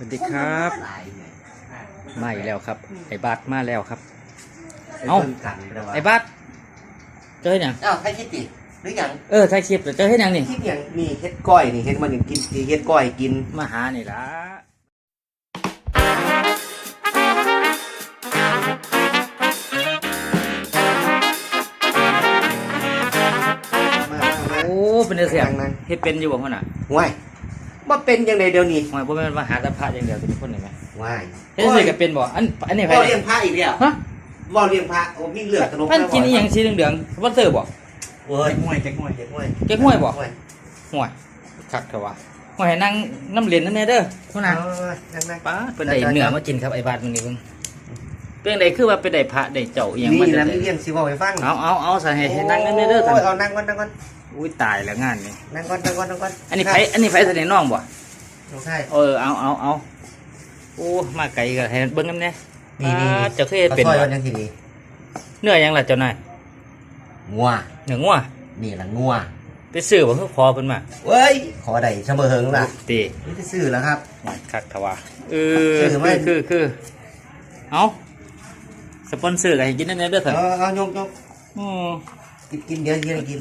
สวัสดีครับ มาอีกแล้วครับ ไอ้บาสมาแล้วครับ เอ้า ไอ้บาสเจอเฮ็ดหยังเอ้าให้คิดดิหรือยังเออถ่ายคลิปแล้วเจอเฮ็ดหยังนี่คิดยังนี่เฮ็ดก้อยนี่เฮ็ดมันกินเฮ็ดก้อยกินมาหานี่ล่ะมาโอ้เป็นจังซี่นั่งนั่งเฮ็ดเป็นอยู่บ่พ่อน่ะว้าย มาเป็นยังไงเดี๋ยวนี้หอยบ่แม่นมาหาแต่พระอย่างเดียวเป็นคนนี่แหมว้ายเฮ็ดจังซี่ก็เป็นบ่อันอันนี้ไผว่าเนี่เลี้ยยงพระอีกแล้วฮะว่าเลี้ยงพระโอ้มีเหลือขนมท่านกินอีหยังสีเหลืองๆบ่เตอร์บ่เว้ยมวยเจ๊กมวยเจ๊กมวยเก๊กห้วยบ่มวยห่วยคักเถอะวะห่วยให้นั่งน้ำเหรียญนั่นแน่เด้อพ่อน่ะนั่งนั่งป้าเป็นได้เนื้อมากินครับไอ้บาสมึงนี่เพิ่งเป็นไดคือว่าเป็นได้พระได้เจ้าอีหยังนี่มานะได้มีเลี้ยงสิบอกให้ฟังเอาเอาเอาใส่ให้ให้นั่งนั่นเด้อโอ้ท่ายนเอานั่งก่อนนั่งก่อน อุ้ยตายแล้วงานนี่นั่งก่อนนั่งก่อนนั่งก่อนอันนี้ไผอันนี้ไผเสน่ห์น้องบ่น้องชายเออเอาเอาเอาโอ้มาไกลก็ให้เบิ่งนำแน่นี่นี่อ่าเจ้าเคยเฮ็ดเป็นข้าวซอยบ่วันยังทีนี้เนื้อหยังล่ะเจ้านายงัวเนื้องัวนี่ล่ะงัวไปซื้อบ่คือขอเพิ่นมาเว้ยขอได้เสมอเฮิงล่ะตินี่ไปซื้อแล้วครับห่วยคักเถอะวะเออซื้อไหมคือคือคือเอาสปอนเซอร์ก็ให้กินนั่นแน่เด้อเถเอาอะเอายกยกอือกินกินเยอะเยอะกิน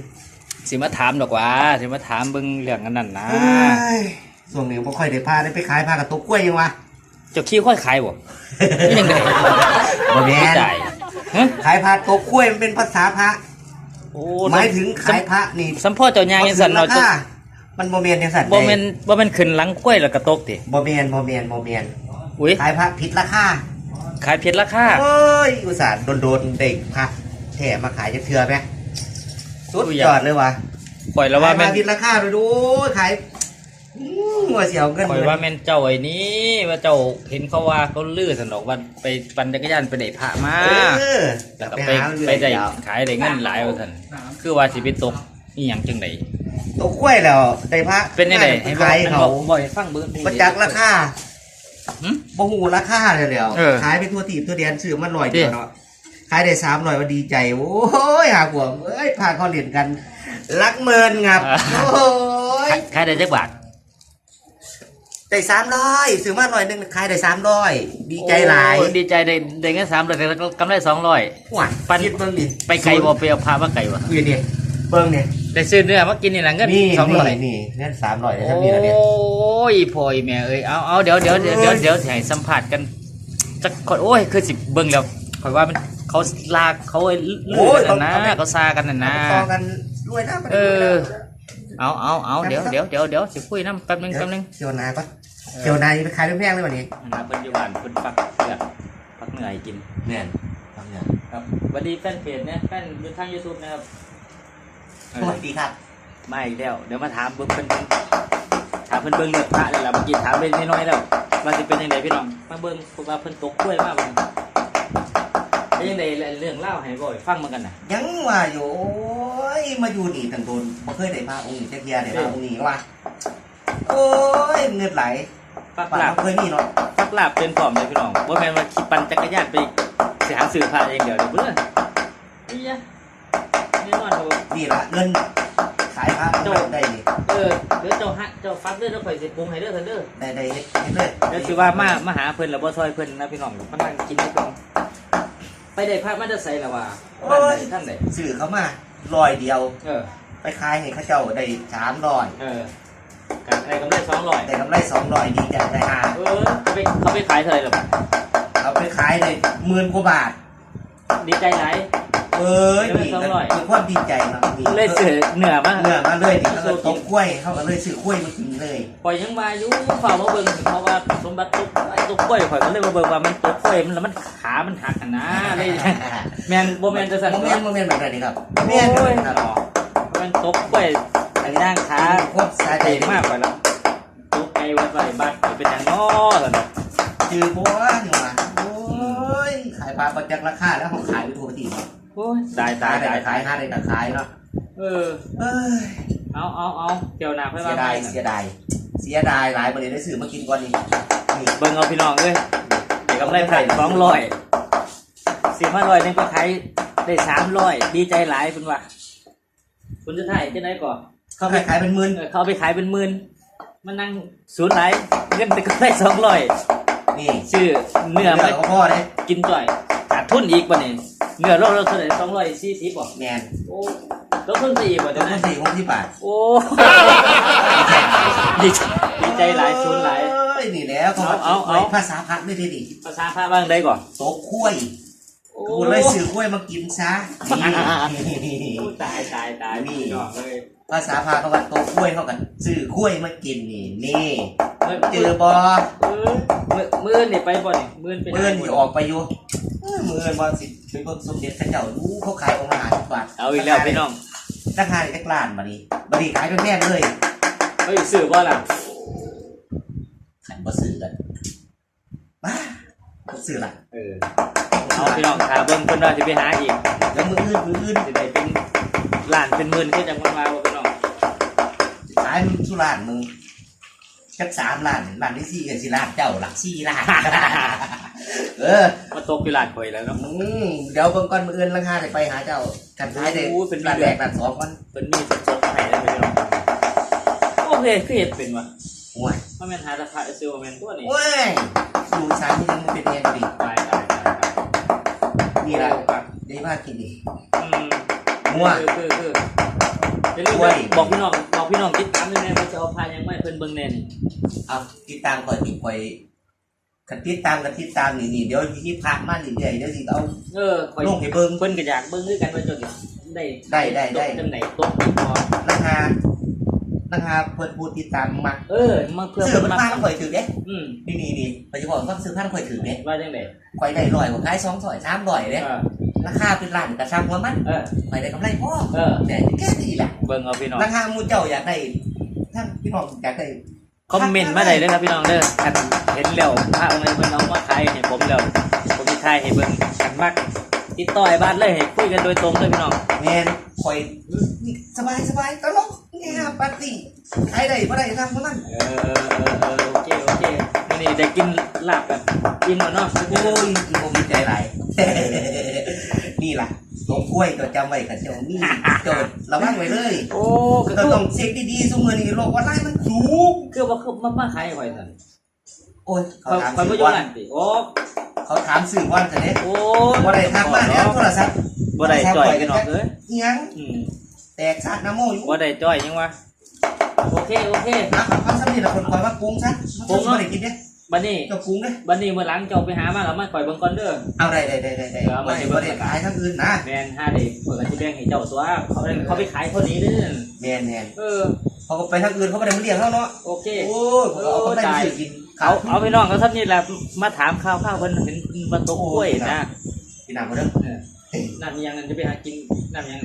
สิมาถามดอกว่าสิมาถามเบิ่งเรื่องอันนั้นนะส่วนนี้บ่ค่อยได้พาได้ไปขายพากระตุกกล้วยยังวะเจ้าขี้ค่อยขายบ่นี่ยังไงบ่แม่นได้ฮะขายพาตกกล้วยมันเป็นภาษาพระโอ้หมายถึงขายพระนี่สัมพ่อเจ้ายางยังสั่นราเนาะคามันบ่แม่นจังซั่นบ่แม่นบ่แม่นขึ้นหลังกล้วยแล้วก็ตกติบ่แม่นบ่แม่นบ่แม่นอุ้ยขายพระผิดราคาขายเพชรราคาโอ้ยอุตส่าห์โดนๆได้พระแถมาขายจักเทื่อไหม สุดยอดเลยว่ะข่อยแล้วว่าแม่นขยพระผิดราคาดูดูขายอื้อว่าสิเอาเงินข่อยว่าแม่นเจ้าไอ้นี้ว่าเจ้าเห็นเขาว่าเขาลือสนอกว่าไปปั่นจักรยานไปได้พระมาเออแล้วก็ไปหาเรื่อยไปได้ยาวขายได้เงินหลายว่าซั่นคือว่าสิไปตกอีหยังจังได๋ตกกล้วยแล้วได้พระเป็นจังได๋ให้ขายเขาบ่ให้ฟังเบิ่งประจักษ์ราคาหึบ่หูราคาเลยแล้วเออขายไปทั่วทีบทั่วแดนซื้อมันลอยเดียวดิเนาะ ขายได้สามร้อยว่าดีใจ โอ้ยหาหัวเอ้ยพาเขาเล่นกัน รักเมินงับ โอ้ยขายขายได้จักบาทได้สามร้อยซื้อมาร้อยหนึ่งขายได้สามร้อยดีใจหลายโอ้ดีใจได้ได้เงิน300แล้วก็กำไร200หวานปัน คิดเบิ่งดิไปไกลบ่ไปเอาพามาไกลบ่นี่นี่เบิ่งเนี่ยได้ซื้อเนื้อมากินนี่ล่ะเงินนี่สองร้อยนี่นี่เงินสามร้อยได้โอทั้งนี้แล้วเนี่ย้ยพ่อยแม่เอ้ยเอาเอาเดี๋ยวเดี๋ยวเดี๋ยวเดี๋ยวเดี๋ยวสิให้สัมภาษณ์กันจักคนโอ้ยคือสิเบิ่งแล้วข่อยว่ามัน เขาลากเขาไอ้ลือกันนะเขาซากันน่ะนะเอาไปต่อกันรวยนะเออเอาเอาเอาเดี๋ยวเดี๋ยวเดี๋ยวเดี๋ยวสิคุยน้ำแป๊บนึงเดี๋ยวแป๊บนึงเที่ยวนาก็เที่ยวนาไปขายแพงๆเลยวันนี้นะเพิ่นอยู่บ้านเพิ่นปักเลือดปักเหนื่อยกิน เนี่ยทำเนี่ยครับสวัสดีแฟนเพจนะแฟนอยู่ทาง YouTube นะครับเอสอวัสดีครับมาอีกแล้ว เดี๋ยวมาถามเบิ่งเพิ่นถามเพิ่นเบิ่งเลือดพระเลยล่ะเมื่อกี้ถามไปน้อยๆแล้วว่าสิเป็นยังไงพี่น้อง มาเบิ่งพวกว่าเพิ่นตกกล้วยมาเบิ่ งเป็นยังไงเรื่องเล่าให้บ่อยฟังมากันน่ะยังว่าอยู่โอ้ยมาอยู่นี่ตั้งโดนบ่เคยได้พาองค์นี้จักเทียได้พาองค์นี้ว่ะโอ้ยเงินไหลปักป่าลาบบ่เคยมีเนาะปักลาบเป็นพร้อมเลยพี่น้องบ่แม่นว่าขี่ปั่นจักรยานไปสิหาซื้อพระอย่างเดียวเด้อเพิ่นนี่ยะนี่นอนดูนี่ละเงินขายพระโจ้ได้นี่เออเดี๋ยวเจ้าฮะเจ้าฟักเด้อเจ้าข่อยสิปรุงให้เด้อเพิ่นเด้อได้ได้เฮ็ดเฮ็ดเลยเดี๋ยวสิว่ามามาหาเพิ่นแล้วบ่ซอยเพิ่นนะพี่น้องมานั่งกินให้เพิ่น ไปได้พระมาจะใส่ละว่าบ้านไหนท่านไหนซื้อเขามาร้อยเดียว เออ ไปขายให้เขาเจ้าได้สามร้อยเออการอะไรกำไรสองร้อยได้กำไรสองร้อยดีใจได้ห้าเออเขาไปเขาไปขายเท่าไหร่ล่ะบัดเอาไปขายได้หมื่นกว่าบาท ดีใจหลายเอ้ยได้นี่ สองร้อยคือความดีใจเนาะนี่เลยเสือเหนือมาเนื้อมาเลยนี่เขาก็ต้มกล้วยเขาก็เลยซื้อกล้วยมากินเลยปล่อยยังมาอยู่เฝ้ามาเบิ่งเพราะว่าสมบัติตุกไอ้ตุกกล้วยข่อยก็เลยมาเบิ่งว่ามันตุกกล้วยมันแล้วมันขามันหักกันนะเลยแม่นบ่แม่นจะสั่นโมเมนต์โมเมนต์แบบนี้ครับแม่นโอ้ยครับมันตุกกล้วยอันย่างขาโคตรสาใจเจ๋งมากไปแล้วตุกไอ้วัดไว้บัดเป็นอย่างน้อซั่นน่ะจือบัวนี่หว่าโอ้ยขายปลาประจักษ์ราคาแล้วเขาขายไปทั่วประเทศ โอ้ยตายตาตายยได้ตายก็ขายห้าได้ก็ขายเนาะเออ เอ้ยเอาเอาเอาเกี่ยวหน้าเพื่อเสีว่ายดายไปเสียดายเสียดายหลายประเด็นได้ซื้อมากินก่อนนี่นี่เบิ่งเอาพี่น้องเอ้ยเดี๋ยวกำไรไผ่สองร้อยสิบห้าร้อยนึงก็ขายได้สามร้อยดีใจหลายคุณว่าคุณจะถ่ายที่ไหนก่อนเขาไปขายเป็นหมื่นเออเขาเอาไปขายเป็นหมื่นมันนั่งศูนย์ไหนเงินไปก็ได้สองร้อยนี่ชื่อเนื้อเนื้มาอของพ่อเลยกินจ่อยขาดทุนอีกป่ะนี่ เนื้อโลเราเท่าไหร่สองร้อยสี่สิบป่ะแมนโอ้แล้วเพิ่มไปอีกป่ะตัวเดี๋ยวนั้นะนสี่หกสิบบาทโอ้ดีใจดีใจหลายศูนย์หลาย เอ้ยนี่แล้วเขาเอาเอาเอา ภาษาพักไม่ได้ดิภาษาพระบ้างได้ก่อนโต๊ะคุ้ยโอ้กูเลยซื้อคุ้ยมากินซะนี่ ตายตายตายนี่พี่น้องเลย ภาษาพาเขากันโต๊ะคุ้ยเขากันซื้อคุ้ยมากินนี่นี่เมื่อเจอบอมือมือนี่ไปบ่นี่มือเป็นเมื่อนที่ออกไปอยู่เอ้ยมื่อนบอสิไปเบิ่งสมเด็จพระเจ้ารู้เขาขายองค์ละห้าสิบบาทเอาอีกแล้วพี่น้องราคาอีกล้านบานี้บานี้ขายเป็นแพงเลยเฮ้ยสื่อบ่ล่ะขันบ่ซื้อกันบ้าบ่ซื้อละเออเอาพี่น้องขาเบิ่งเพิ่นว่าสิไปหาอีกแล้วมืออื่นมืออื่นสิได้เป็นล้านเป็นหมื่นคือจังมันมาบ่พี่น้องขายมึงสุรานมึงจักสามล้านล้านที่สี่กันสิล้านเจ้าหลักสี่ล้าน เออมาตกอยู่ล้านข่อยแล้วเนาะ อืมเดี๋ยวเบิ่งก่อนมืออื่นราคาได้ไปหาเจ้ากันท้ายเด็โอ้ยเป็นล้านเดืแรอนกล้านสองก่อนเพิ่นมีสดๆให้ได้พี่น้องโอเคคือเฮ็ดเป็นว่ะโอ้ยบ่แม่นหาราคาซื้อบ่แม่นตัวนี้โอ้ยดูสารที่ยังมันเป็นเงินดิตายตายตายตายนี่ละโอ้ครับได้มากกินดิอืมมั่วคือคือคือ เป็นเรื่องกล้วยบอกพี่น้องบอกพี่น้องติดตามด้วยนะว่าจะเอาพายังไม่เพิ่นเบิ่งแน่นี่เอาติดตามก่อนติดคอยคันติดตามกันติดตามนี่นี่เดี๋ยวที่พระมาเรื่อยๆเดี๋ยวสิเอาเออข่อยลงให้เบิ่งเพิ่นก็อยากเบิ่งคือกันว่าจนได้ได้ได้ได้ตกจังไหนตกอีกพอราคาราคาเพิ่นพูดติดตามมาเออมาเพื่อซื้อมันมาพาข่อยถือเด้อืมนี่นี่นี่ปัจจุบันก็ซื้อพันข่อยถือเด้ว่าจังได๋ข่อยได้ร้อยกว่าขายสองร้อยสามร้อยเด้เออ ราคาเป็นล้านกระชังหัวมันเออข่อยได้กำไรพอเออ แต่แค่นี้แหละเบิ่งเอาพี่น้อง ราคาหมูเจ้าอยากได้ท่านพี่น้องอยากได้คอมเมนต์มาได้เลยครับพี่น้องเด้อคันเห็นแล้วพระองค์ไหนเพิ่นเอามาขายให้ผมแล้ว ผมสิขายให้เบิ่งกันมักติดต่อไอ้บ้านเลยให้คุยกันโดยตรงเลยพี่น้อง แมนข่อยนี่สบายสบายตลกเนี่ยปาร์ตี้ใครได้บ่ได้ทำของมันเออเออเออเออโอเคโอเคมื้อนี้ได้กินลาบแบบกินแล้วเนาะ โอ้ยอีโมมีใจหลาย นี่ล่ะหลวงกล้วยก็จำไว้กับเจ้านี่โจทย์ระวังไว้เลยโอ้ก็ก็คือต้องเช็คดีๆซุมือนี้โลกออนไลน์มันสูงคือว่าคือมามาขายให้ข่อยซั่นโอ้ยเขาเขาถามเขาสื่บ่ออยู่วันนั่นติโอ้เขาถามสื่อวันจะเด้โอ้บ่ได้ทักมาแล้วโทรศัพท์บ่ได้จ่อยพี่น้องเอ้ยอิหยังอืมแตกซากน้ำโมอยู่บ่ได้จ้อยยังวะโอเคโอเค นะเอาสำนีละคนคอยว่าปรุงซะปรุงเนอะบ่ได้กินเด้ บัดนี้เจ้าปรุงเด้บัดนี้มื้อหลังเจ้าไปหามาแล้วมาข่อยเบิ่งก่อนเด้อ เอาได้ได้ได้ได้ได้เอาบ่มาได้ให้บ่เบิ่งได้ขายทั้งอื่นนะแม่นห้าได้เปิดสิแบ่งให้เจ้าตัวเขาเขาไปขายเท่านี้เด้อแม่นแม่นเออ เขาก็ไปทั้งอื่นเขาบ่ได้มาเลี้ยงเราเนาะโอเค โอ้ยผมเอากำไรไปซื้อกินเอาเอาพี่น้องเขาท่านนี่แหละมาถามข่าวข่าวเพิ่นเห็นมันตกกล้วยนะพี่น้ำมาเด้อน้ำยังนั่นจะไปหากินน้ำยัง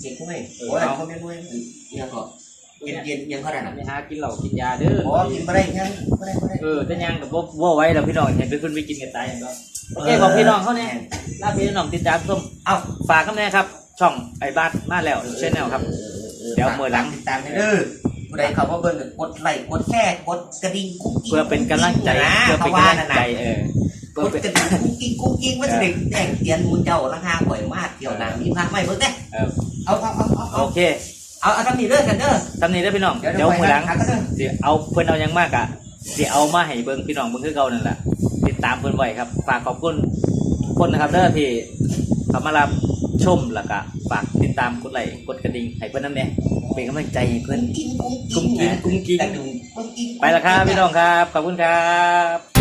เสียงกุ้งเอ้ยเออโอ้ยเอาเขาไม่รู้ยังก็เย็ นเย็นยังเขาได้น้ำนะไปหากินเหล้ากินยาเด้ออ๋อกินมาได้ยังไม่ได้ไม่ได้เออแต่ยังกับบ่บ่ไว้แล้วพี่น้องเห็นไปเพิ่นไปกินกันตายอย่างก็โอเคบอกพี่น้องเขาเนี่ยลาพี่น้องติดตามชมเอ้าฝากคำแน่ครับ ช่องไอ้บ้านมาแล้วชแนลครับ เดี๋ยวมื้อหลังติดตามให้เด้อผู้ใดเขาว่าเบิ่งก็กดไลค์กดแชร์กดกระดิ่งกุ๊กกิ๊งเพื่อเป็นกำลังใจนะเพื่อเป็นเขาว่ากำลันั่งนใจน่ะเออกเพื่อดเป็นกระดิ่งกุ๊กกิ๊งกุ๊กกิ๊งว่าจะได้แจ้งเตือนหมูเจ้าราคาข่อยมากเกี่ยวหนังมีพระไม่เบิ่งเด้เออเอาเอาเอาเอาโอเอาเค เอาเอาทำนี่เด้อกันเด้อทำนี้ได้อพี่น้องเดี๋ยวเดี๋ยวไปมื้อหลังหากันเด้อสิเอาเพิ่นเอาหยังมากอะสิเอามาให้เบิ่งพี่น้องเบิ่งคือเก่านั่นแหละติดตามเพิ่นไว้ครับ ฝากขอบคุณทุกคนนะครับเด้อที่เข้ามารับชมแล้วก็ฝากติดตามกดไลค์กดกระดิ่งให้เพิ่นนำแหน่เป็นกำลังใจให้เพิ่นกุ้งกิ้งกุ้งกิ้ง กุ้งกิ้งกุ้งกิ้งแต่ดูกุ้งกิ้งไปและครับพี่น้องครับขอบคุณครับ